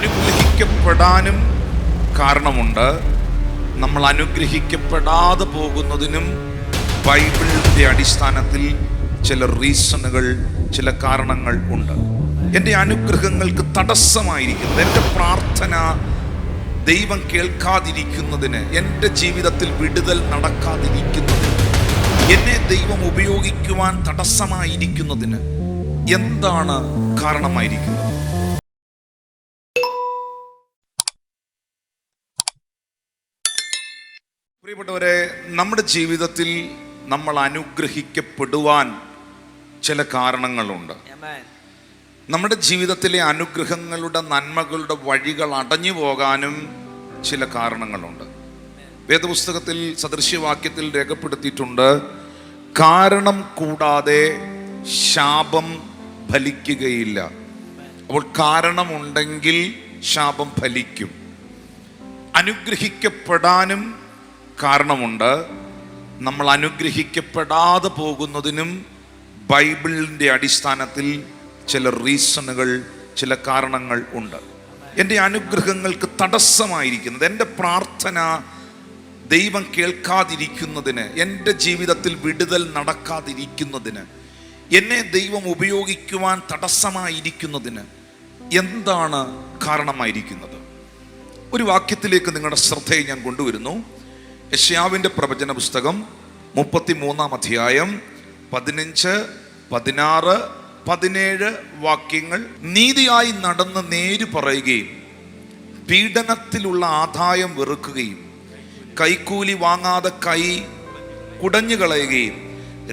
അനുഗ്രഹിക്കപ്പെടാനും കാരണമുണ്ട്. നമ്മൾ അനുഗ്രഹിക്കപ്പെടാതെ പോകുന്നതിനും ബൈബിളിന്റെ അടിസ്ഥാനത്തിൽ ചില റീസണുകൾ ചില കാരണങ്ങൾ ഉണ്ട്. എന്റെ അനുഗ്രഹങ്ങൾക്ക് തടസ്സമായിരിക്കുന്നത് എന്റെ പ്രാർത്ഥന ദൈവം കേൾക്കാതിരിക്കുന്നതിന് എന്റെ ജീവിതത്തിൽ വിടുതൽ നടക്കാതിരിക്കുന്നതിന് എന്നെ ദൈവം ഉപയോഗിക്കുവാൻ തടസ്സമായിരിക്കുന്നതിന് എന്താണ് കാരണമായിരിക്കുന്നത്? പ്രിയപ്പെട്ടവരെ നമ്മുടെ ജീവിതത്തിൽ നമ്മൾ അനുഗ്രഹിക്കപ്പെടുവാൻ ചില കാരണങ്ങളുണ്ട്. നമ്മുടെ ജീവിതത്തിലെ അനുഗ്രഹങ്ങളുടെ നന്മകളുടെ വഴികൾ അടഞ്ഞു പോകാനും ചില കാരണങ്ങളുണ്ട്. വേദപുസ്തകത്തിൽ സദൃശ്യവാക്യത്തിൽ രേഖപ്പെടുത്തിയിട്ടുണ്ട് കാരണം കൂടാതെ ശാപം ഫലിക്കുകയില്ല. അപ്പോൾ കാരണമുണ്ടെങ്കിൽ ശാപം ഫലിക്കും. അനുഗ്രഹിക്കപ്പെടാനും കാരണമുണ്ട്. നമ്മൾ അനുഗ്രഹിക്കപ്പെടാതെ പോകുന്നതിനും ബൈബിളിന്റെ അടിസ്ഥാനത്തിൽ ചില റീസണുകൾ ചില കാരണങ്ങൾ ഉണ്ട്. എന്റെ അനുഗ്രഹങ്ങൾക്ക് തടസ്സമായിരിക്കുന്നത് എന്റെ പ്രാർത്ഥന ദൈവം കേൾക്കാതിരിക്കുന്നതിന് എന്റെ ജീവിതത്തിൽ വിടുതൽ നടക്കാതിരിക്കുന്നതിന് എന്നെ ദൈവം ഉപയോഗിക്കുവാൻ തടസ്സമായിരിക്കുന്നതിന് എന്താണ് കാരണമായിരിക്കുന്നത്? ഒരു വാക്യത്തിലേക്ക് നിങ്ങളുടെ ശ്രദ്ധയെ ഞാൻ കൊണ്ടുവരുന്നു. യഷ്യാവിന്റെ പ്രവചന പുസ്തകം മുപ്പത്തി മൂന്നാം അധ്യായം പതിനഞ്ച് പതിനാറ് പതിനേഴ് വാക്യങ്ങൾ നീതിയായി നടന്ന് നേര് പറയുകയും പീഡനത്തിലുള്ള ആദായം വെറുക്കുകയും കൈക്കൂലി വാങ്ങാതെ കൈ കുടഞ്ഞു കളയുകയും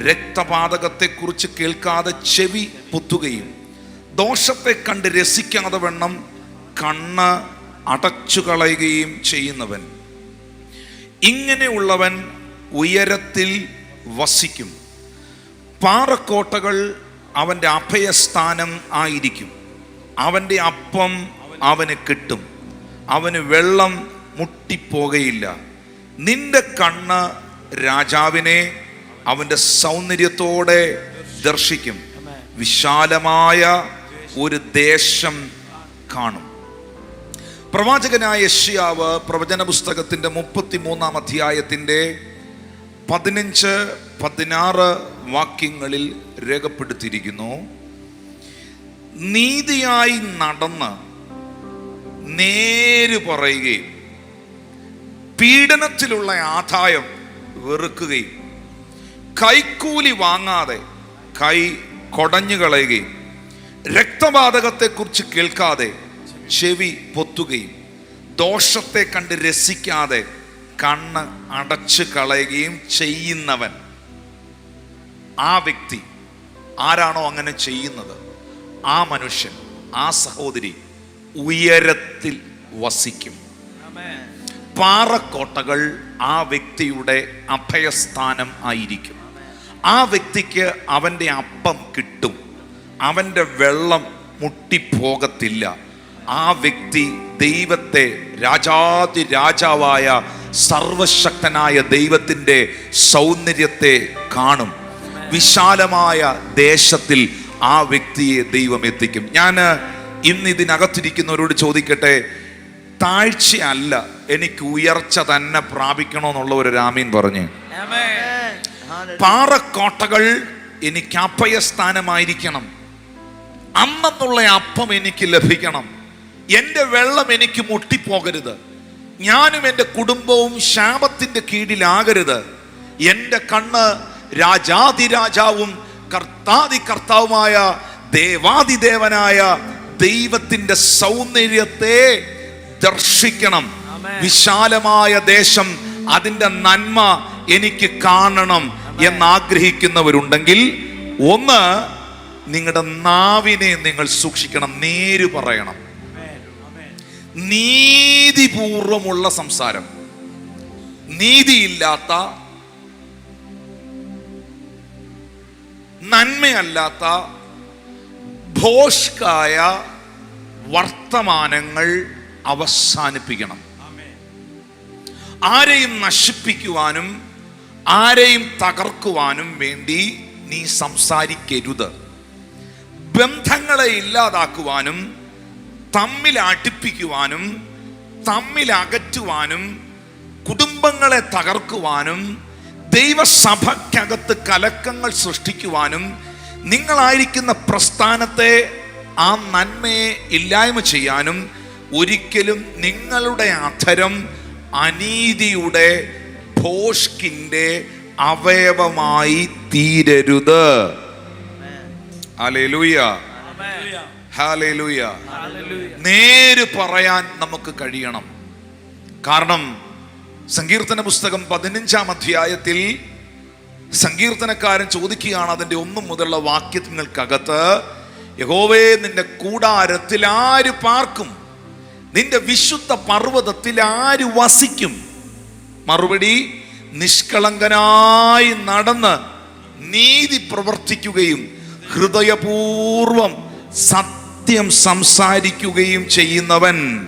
രക്തപാതകത്തെക്കുറിച്ച് കേൾക്കാതെ ചെവി പൊത്തുകയും ദോഷത്തെ കണ്ട് രസിക്കാതെ വണ്ണം കണ്ണ് അടച്ചു കളയുകയും ചെയ്യുന്നവൻ. ഇങ്ങനെയുള്ളവൻ ഉയരത്തിൽ വസിക്കും. പാറക്കോട്ടകൾ അവന്റെ അഭയസ്ഥാനം ആയിരിക്കും. അവന്റെ അപ്പം അവന് കിട്ടും. അവന് വെള്ളം മുട്ടിപ്പോകയില്ല. നിന്റെ കണ്ണ് രാജാവിനെ അവന്റെ സൗന്ദര്യത്തോടെ ദർശിക്കും. വിശാലമായ ഒരു ദേശം കാണും. പ്രവാചകനായ യഷ്യാവ് പ്രവചന പുസ്തകത്തിന്റെ മുപ്പത്തി മൂന്നാം അധ്യായത്തിന്റെ പതിനഞ്ച് പതിനാറ് വാക്യങ്ങളിൽ രേഖപ്പെടുത്തിയിരിക്കുന്നു. നീതിയായി നടന്ന് നേര് പറയുകയും പീഡനത്തിലുള്ള ആദായം വെറുക്കുകയും കൈക്കൂലി വാങ്ങാതെ കൈ കൊടഞ്ഞു കളയുകയും രക്തപാതകത്തെക്കുറിച്ച് കേൾക്കാതെ ചെവി പൊത്തുകയും ദോഷത്തെ കണ്ട് രസിക്കാതെ കണ്ണ് അടച്ചു കളയുകയും ചെയ്യുന്നവൻ ആ വ്യക്തി ആരാണോ അങ്ങനെ ചെയ്യുന്നത്? ആ മനുഷ്യൻ ആ സഹോദരി ഉയരത്തിൽ വസിക്കും. പാറക്കോട്ടകൾ ആ വ്യക്തിയുടെ അഭയസ്ഥാനം ആയിരിക്കും. ആ വ്യക്തിക്ക് അവന്റെ അപ്പം കിട്ടും. അവന്റെ വെള്ളം മുട്ടിപ്പോകത്തില്ല. ആ വ്യക്തി ദൈവത്തെ രാജാതി രാജാവായ സർവശക്തനായ ദൈവത്തിന്റെ സൗന്ദര്യത്തെ കാണും. വിശാലമായ ദേശത്തിൽ ആ വ്യക്തിയെ ദൈവം എത്തിക്കും. ഞാൻ ഇന്ന് ഇതിനകത്തിരിക്കുന്നവരോട് ചോദിക്കട്ടെ താഴ്ചയല്ല എനിക്ക് ഉയർച്ച തന്നെ പ്രാപിക്കണമെന്നുള്ള ഒരു രാമീൻ പറഞ്ഞു. പാറക്കോട്ടകൾ എനിക്ക് അഭയസ്ഥാനമായിരിക്കണം. അന്നെന്നുള്ള അപ്പം എനിക്ക് ലഭിക്കണം. എന്റെ വെള്ളം എനിക്ക് മുട്ടിപ്പോകരുത്. ഞാനും എന്റെ കുടുംബവും ശാപത്തിന്റെ കീഴിലാകരുത്. എന്റെ കണ്ണ് രാജാതിരാജാവും കർത്താതി കർത്താവുമായ ദേവാതിദേവനായ ദൈവത്തിന്റെ സൗന്ദര്യത്തെ ദർശിക്കണം. വിശാലമായ ദേശം അതിന്റെ നന്മ എനിക്ക് കാണണം എന്നാഗ്രഹിക്കുന്നവരുണ്ടെങ്കിൽ ഒന്ന് നിങ്ങളുടെ നാവിനെ നിങ്ങൾ സൂക്ഷിക്കണം നേര് പറയണം. നീതിപൂർവമുള്ള സംസാരം. നീതിയില്ലാത്ത നന്മയല്ലാത്ത ഭോഷ്കായ വർത്തമാനങ്ങൾ അവസാനിപ്പിക്കണം. ആരെയും നശിപ്പിക്കുവാനും ആരെയും തകർക്കുവാനും വേണ്ടി നീ സംസാരിക്കരുത്. ബന്ധങ്ങളെ ഇല്ലാതാക്കുവാനും തമ്മിൽ അടുപ്പിക്കുവാനും തമ്മിൽ അകറ്റുവാനും കുടുംബങ്ങളെ തകർക്കുവാനും ദൈവസഭയ്ക്കകത്ത് കലക്കങ്ങൾ സൃഷ്ടിക്കുവാനും നിങ്ങളായിരിക്കുന്ന പ്രസ്ഥാനത്തെ ആ നന്മയെ ഇല്ലായ്മ ചെയ്യാനും ഒരിക്കലും നിങ്ങളുടെ അധരം അനീതിയുടെ ഭോഷ്കിന്റെ അവയവമായി തീരരുത്. Amen. Hallelujah. നേര് പറയാൻ നമുക്ക് കഴിയണം. കാരണം സങ്കീർത്തന പുസ്തകം പതിനഞ്ചാം അധ്യായത്തിൽ സങ്കീർത്തനക്കാരൻ ചോദിക്കുകയാണ് അതിന്റെ ഒന്നും മുതലുള്ള വാക്യങ്ങൾക്കകത്ത് യഹോവേ നിന്റെ കൂടാരത്തിൽ ആര് പാർക്കും? നിന്റെ വിശുദ്ധ പർവതത്തിൽ ആര് വസിക്കും? മറുപടി നിഷ്കളങ്കനായി നടന്ന് നീതി പ്രവർത്തിക്കുകയും ഹൃദയപൂർവം സത്യം സംസാരിക്കുകയും ചെയ്യുന്നവൻ.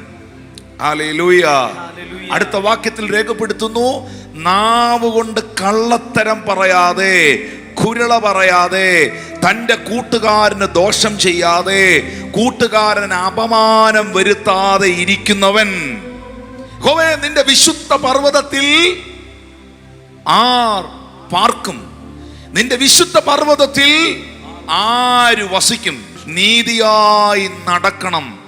അടുത്ത വാക്യത്തിൽ രേഖപ്പെടുത്തുന്നു. നാവ് കൊണ്ട് കള്ളത്തരം പറയാതെ കുരള പറയാതെ തന്റെ കൂട്ടുകാരന് ദോഷം ചെയ്യാതെ കൂട്ടുകാരന് അപമാനം വരുത്താതെ ഇരിക്കുന്നവൻ. ഹോവേ നിന്റെ വിശുദ്ധ പർവതത്തിൽ ആർ പാർക്കും. നിന്റെ വിശുദ്ധ പർവതത്തിൽ ആര് വസിക്കും? നീതിയായി നടക്കണം.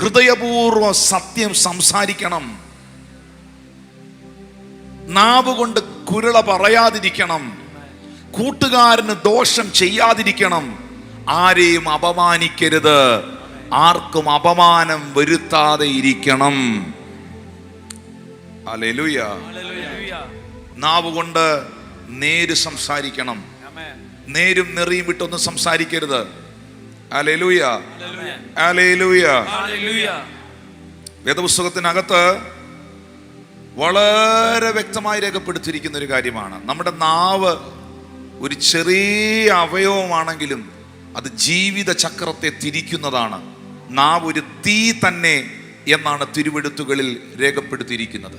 ഹൃദയപൂർവം സത്യം സംസാരിക്കണം. നാവ് കൊണ്ട് കുരള പറയാതിരിക്കണം. കൂട്ടുകാരന് ദോഷം ചെയ്യാതിരിക്കണം. ആരെയും അപമാനിക്കരുത്. ആർക്കും അപമാനം വരുത്താതെ ഇരിക്കണം. Hallelujah. നാവ് കൊണ്ട് നേര് സംസാരിക്കണം. നേരും നെറിയും വിട്ടൊന്നും സംസാരിക്കരുത്. വേദപുസ്തകത്തിനകത്ത് വളരെ വ്യക്തമായി രേഖപ്പെടുത്തിയിരിക്കുന്ന ഒരു കാര്യമാണ്. നമ്മുടെ നാവ് ഒരു ചെറിയ അവയവമാണെങ്കിലും അത് ജീവിത ചക്രത്തെ തിരിക്കുന്നതാണ്. നാവ് ഒരു തീ തന്നെ എന്നാണ് തിരുവെടുത്തുകളിൽ രേഖപ്പെടുത്തിയിരിക്കുന്നത്.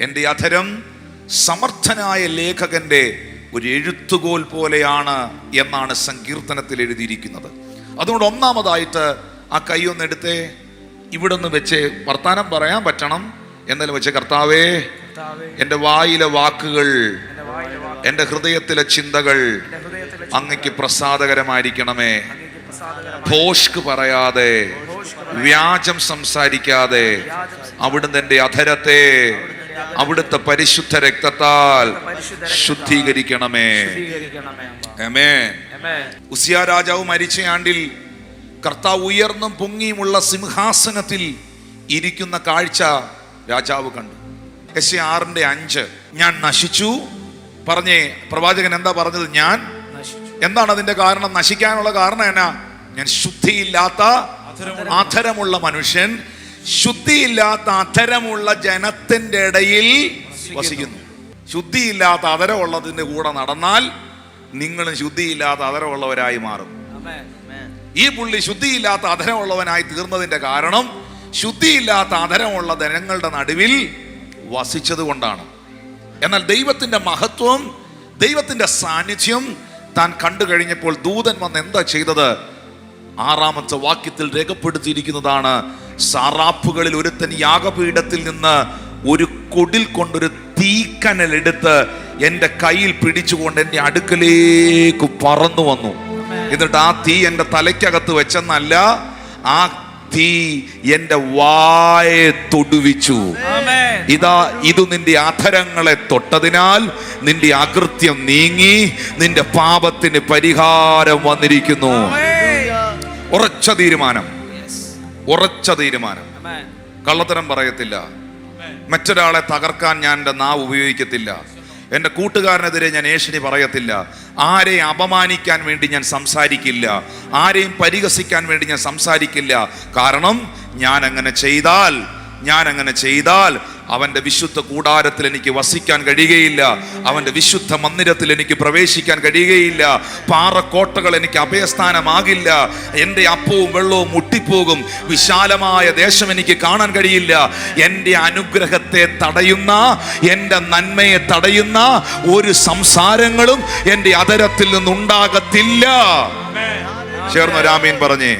എന്റെ അധരം സമർത്ഥനായ ലേഖകന്റെ ഒരു എഴുത്തുകോൽ പോലെയാണ് എന്നാണ് സങ്കീർത്തനത്തിൽ എഴുതിയിരിക്കുന്നത്. അതുകൊണ്ട് ഒന്നാമതായിട്ട് ആ കൈ ഒന്ന് എടുത്തേ. ഇവിടെ നിന്ന് വെച്ച്. വർത്താനം പറയാൻ പറ്റണം. എന്നാലും വെച്ച് കർത്താവേ എന്റെ വായിലെ വാക്കുകൾ എന്റെ ഹൃദയത്തിലെ ചിന്തകൾ അങ്ങക്ക് പ്രസാദകരമായിരിക്കണമേ. ഭോഷ്ക് പറയാതെ വ്യാജം സംസാരിക്കാതെ അവിടുന്ന് എന്റെ അധരത്തെ അവിടുത്തെ പരിശുദ്ധ രക്തത്താൽ ശുദ്ധീകരിക്കണമേ. Amen. ഉസിയ രാജാവ് മരിച്ച ആണ്ടിൽ കർത്താവ് ഉയർന്നും പൊങ്ങിയുമുള്ള സിംഹാസനത്തിൽ ഇരിക്കുന്ന കാഴ്ച രാജാവ് കണ്ടു. എസ് ആറിന്റെ അഞ്ച് ഞാൻ നശിച്ചു. പറഞ്ഞേ പ്രവാചകൻ എന്താ പറഞ്ഞത്? ഞാൻ. എന്താണ് അതിന്റെ കാരണം? നശിക്കാനുള്ള കാരണം എന്നാ ഞാൻ ശുദ്ധിയില്ലാത്ത ആധരമുള്ള മനുഷ്യൻ ശുദ്ധിയില്ലാത്ത അധരമുള്ള ജനത്തിന്റെ ഇടയിൽ വസിക്കുന്നു. ശുദ്ധിയില്ലാത്ത അധരമുള്ളതിന്റെ കൂടെ നടന്നാൽ നിങ്ങളും ശുദ്ധിയില്ലാത്ത അധരമുള്ളവരായി മാറും. ഈ പുള്ളി ശുദ്ധിയില്ലാത്ത അധരമുള്ളവനായി തീർന്നതിന്റെ കാരണം ശുദ്ധിയില്ലാത്ത അധരമുള്ള ജനങ്ങളുടെ നടുവിൽ വസിച്ചത് കൊണ്ടാണ്. എന്നാൽ ദൈവത്തിന്റെ മഹത്വം ദൈവത്തിന്റെ സാന്നിധ്യം താൻ കണ്ടു കഴിഞ്ഞപ്പോൾ ദൂതൻ വന്ന് എന്താ ചെയ്തത്? ആറാമത്തെ വാക്യത്തിൽ രേഖപ്പെടുത്തിയിരിക്കുന്നതാണ് സാറാപ്പുകളിൽ ഒരുത്തൻ യാഗപീഠത്തിൽ നിന്ന് ഒരു കൊടിൽ കൊണ്ടൊരു തീക്കനലെടുത്ത് എന്റെ കയ്യിൽ പിടിച്ചുകൊണ്ട് എന്റെ അടുക്കലേക്ക് പറന്നു വന്നു. എന്നിട്ട് ആ തീ എന്റെ തലയ്ക്കകത്ത് വെച്ചെന്നല്ല ആ തീ എന്റെ വായെ തൊടുവിച്ചു. ഇതാ ഇത് നിന്റെ അധരങ്ങളെ തൊട്ടതിനാൽ നിന്റെ അകൃത്യം നീങ്ങി നിന്റെ പാപത്തിന് പരിഹാരം വന്നിരിക്കുന്നു. ഉറച്ച തീരുമാനം. ഉറച്ച തീരുമാനം. കള്ളത്തരം പറയത്തില്ല. മറ്റൊരാളെ തകർക്കാൻ ഞാൻ എന്റെ നാവ് ഉപയോഗിക്കത്തില്ല. എന്റെ കൂട്ടുകാരനെതിരെ ഞാൻ ഏഷണി പറയത്തില്ല. ആരെയും അപമാനിക്കാൻ വേണ്ടി ഞാൻ സംസാരിക്കില്ല. ആരെയും പരിഹസിക്കാൻ വേണ്ടി ഞാൻ സംസാരിക്കില്ല. കാരണം ഞാൻ അങ്ങനെ ചെയ്താൽ ഞാൻ അങ്ങനെ ചെയ്താൽ അവന്റെ വിശുദ്ധ കൂടാരത്തിൽ എനിക്ക് വസിക്കാൻ കഴിയുകയില്ല. അവന്റെ വിശുദ്ധ മന്ദിരത്തിൽ എനിക്ക് പ്രവേശിക്കാൻ കഴിയുകയില്ല. പാറക്കോട്ടകൾ എനിക്ക് അഭയസ്ഥാനമാകില്ല. എന്റെ അപ്പവും വെള്ളവും മുട്ടിപ്പോകും. വിശാലമായ ദേശം എനിക്ക് കാണാൻ കഴിയില്ല. എന്റെ അനുഗ്രഹത്തെ തടയുന്ന എന്റെ നന്മയെ തടയുന്ന ഒരു സംസാരങ്ങളും എന്റെ അതരത്തിൽ നിന്നുണ്ടാകത്തില്ല. ചേർന്ന് രാമീൻ പറഞ്ഞേ.